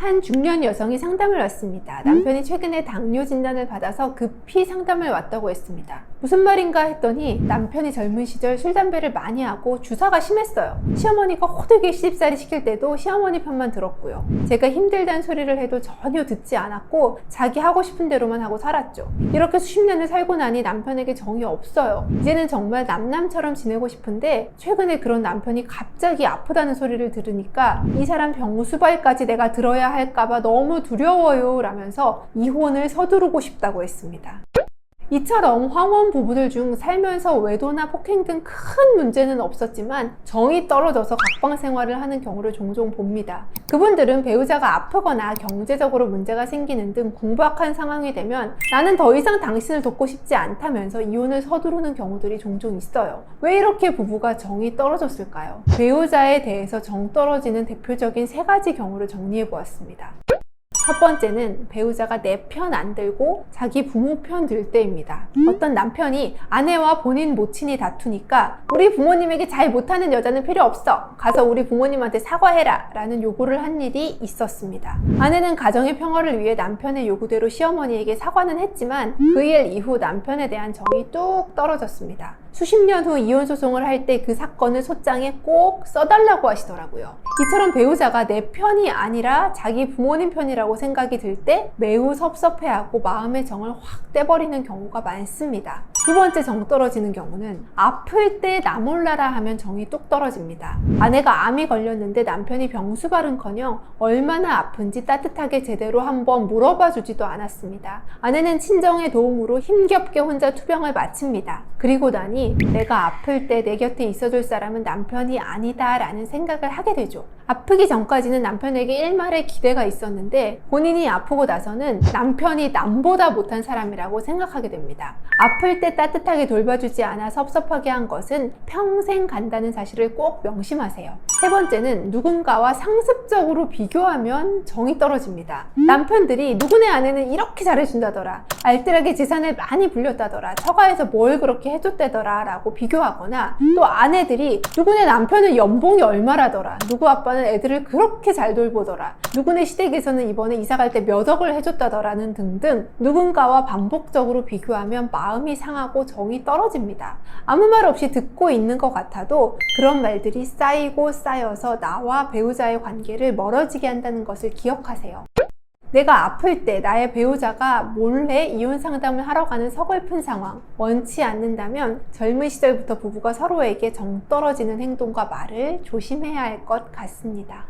한 중년 여성이 상담을 왔습니다. 남편이 최근에 당뇨 진단을 받아서 급히 상담을 왔다고 했습니다. 무슨 말인가 했더니 남편이 젊은 시절 술, 담배를 많이 하고 주사가 심했어요. 시어머니가 호되게 시집살이 시킬 때도 시어머니 편만 들었고요. 제가 힘들다는 소리를 해도 전혀 듣지 않았고 자기 하고 싶은 대로만 하고 살았죠. 이렇게 수십 년을 살고 나니 남편에게 정이 없어요. 이제는 정말 남남처럼 지내고 싶은데 최근에 그런 남편이 갑자기 아프다는 소리를 들으니까 이 사람 병수발까지 내가 들어야 할까봐 너무 두려워요 라면서 이혼을 서두르고 싶다고 했습니다. 이처럼 황혼 부부들 중 살면서 외도나 폭행 등 큰 문제는 없었지만 정이 떨어져서 각방 생활을 하는 경우를 종종 봅니다. 그분들은 배우자가 아프거나 경제적으로 문제가 생기는 등 궁박한 상황이 되면 나는 더 이상 당신을 돕고 싶지 않다면서 이혼을 서두르는 경우들이 종종 있어요. 왜 이렇게 부부가 정이 떨어졌을까요? 배우자에 대해서 정 떨어지는 대표적인 세 가지 경우를 정리해 보았습니다. 첫 번째는 배우자가 내 편 안 들고 자기 부모 편 들 때입니다. 어떤 남편이 아내와 본인 모친이 다투니까 우리 부모님에게 잘 못하는 여자는 필요 없어. 가서 우리 부모님한테 사과해라. 라는 요구를 한 일이 있었습니다. 아내는 가정의 평화를 위해 남편의 요구대로 시어머니에게 사과는 했지만 그 일 이후 남편에 대한 정이 뚝 떨어졌습니다. 수십 년 후 이혼 소송을 할 때 그 사건을 소장에 꼭 써달라고 하시더라고요. 이처럼 배우자가 내 편이 아니라 자기 부모님 편이라고 생각이 들 때 매우 섭섭해하고 마음의 정을 확 떼버리는 경우가 많습니다. 두 번째 정 떨어지는 경우는 아플 때 나 몰라라 하면 정이 뚝 떨어집니다. 아내가 암이 걸렸는데 남편이 병수발은커녕 얼마나 아픈지 따뜻하게 제대로 한번 물어봐 주지도 않았습니다. 아내는 친정의 도움으로 힘겹게 혼자 투병을 마칩니다. 그리고 나니 내가 아플 때 내 곁에 있어줄 사람은 남편이 아니다 라는 생각을 하게 되죠. 아프기 전까지는 남편에게 일말의 기대가 있었는데 본인이 아프고 나서는 남편이 남보다 못한 사람이라고 생각하게 됩니다. 아플 때 따뜻하게 돌봐주지 않아 섭섭하게 한 것은 평생 간다는 사실을 꼭 명심하세요. 세 번째는 누군가와 상습적으로 비교하면 정이 떨어집니다. 남편들이 누구네 아내는 이렇게 잘해준다더라. 알뜰하게 재산을 많이 불렸다더라. 처가에서 뭘 그렇게 해줬다더라. 라고 비교하거나 또 아내들이 누구네 남편은 연봉이 얼마라더라. 누구 아빠는 애들을 그렇게 잘 돌보더라. 누구네 시댁에서는 이번에 이사 갈 때 몇 억을 해줬다더라는 등등 누군가와 반복적으로 비교하면 마음이 상하고 정이 떨어집니다. 아무 말 없이 듣고 있는 것 같아도 그런 말들이 쌓이고 쌓 여서 나와 배우자의 관계를 멀어지게 한다는 것을 기억하세요. 내가 아플 때 나의 배우자가 몰래 이혼 상담을 하러 가는 서글픈 상황 원치 않는다면 젊은 시절부터 부부가 서로에게 정 떨어지는 행동과 말을 조심해야 할 것 같습니다.